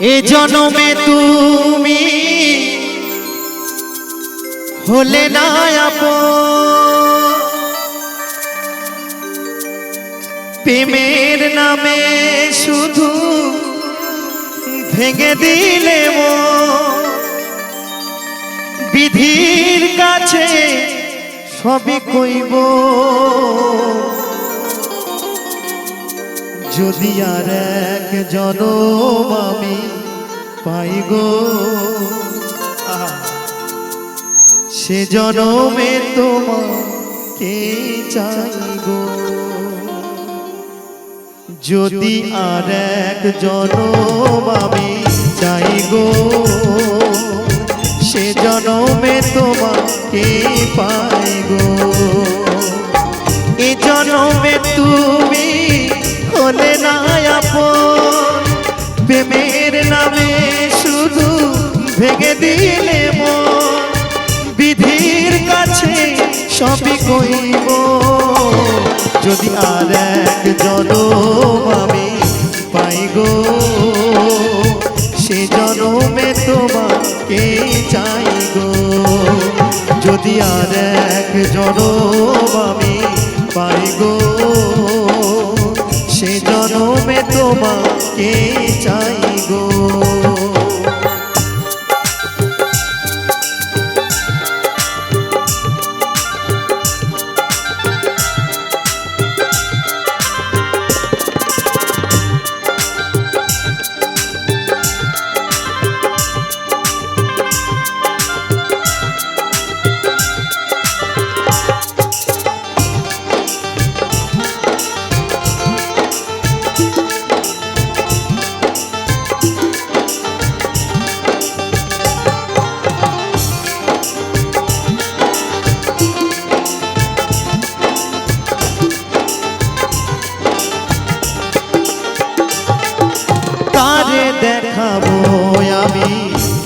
এ জনমে তুমি হলে না আপন প্রেমের নামে শুধু ভেঙে দিলে মন। বিধির কাছে সবই কইব যদি আর এক জনম আমি পাই গো। সে জনমে তোমাকে চাইব যদি আর এক জনম আমি চাই গো, সে জনমে তোমাকে পাই গো। এ জনমে তুমি হলে না প্রেমের নামে শুধু ভেঙে দিলে মন। বিধির কাছে সবই কইব। যদি আর এক জনম আমি পাই গো, সে জনমে তোমাকে চাই গো। যদি আর এক জনম আমি পাই গো তোমাকে চাই গো। দেখাবো আমি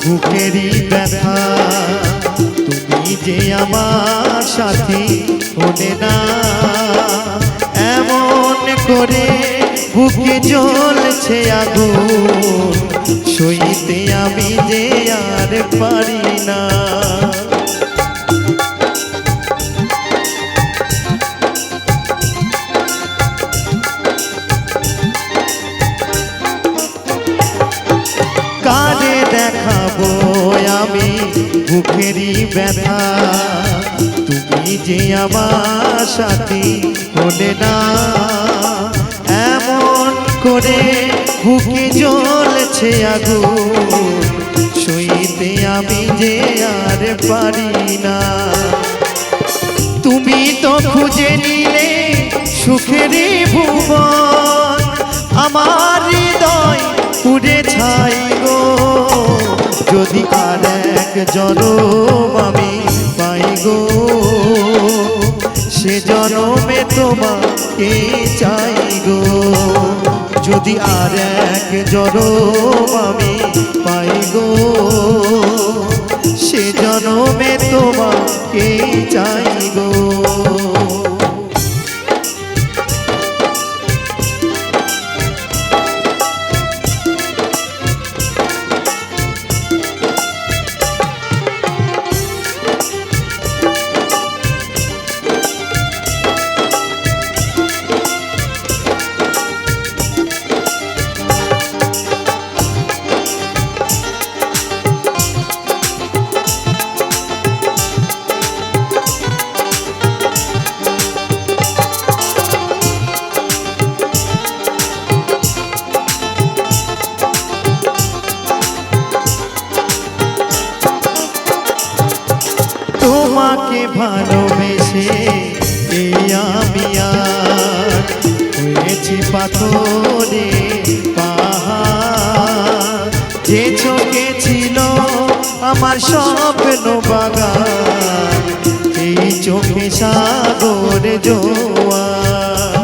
বুকেরই ব্যথা। তুমি যে আমার সাথী হলে না, এমন করে বুকে জ্বলছে আগুন। সইতে আমি যে আর পারি ব্যথা। তুমি যে আমার সাথী হলে না, এমন করে বুকে জ্বলছে আগুন। সইতে আমি যে আর পারি না। তুমি তো খুঁজে নিলে সুখেরই ভুবন, আমার হৃদয় পুড়ে ছাই গো। যদি আর জনম আমি পাই সে জনমে তোমাকে চাই গো। যদি আর এক জনম আমি হয়েছি পাথরে পাহাড়। যে চোখে ছিল আমার স্বপ্ন বাগান এই চোখে সাগর জোয়ার।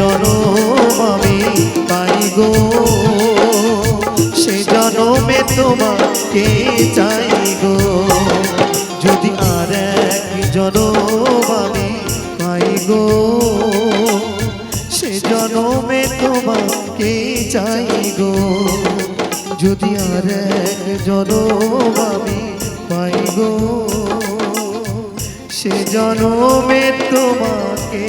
জনম আমি পাই গো। সে জনমে তোমাকে চাই যদি আর এক জনম আমি পাই সে জনমে তোমাকে চাই যদি আর এক জনম আমি পাই সে জনমে তোমাকে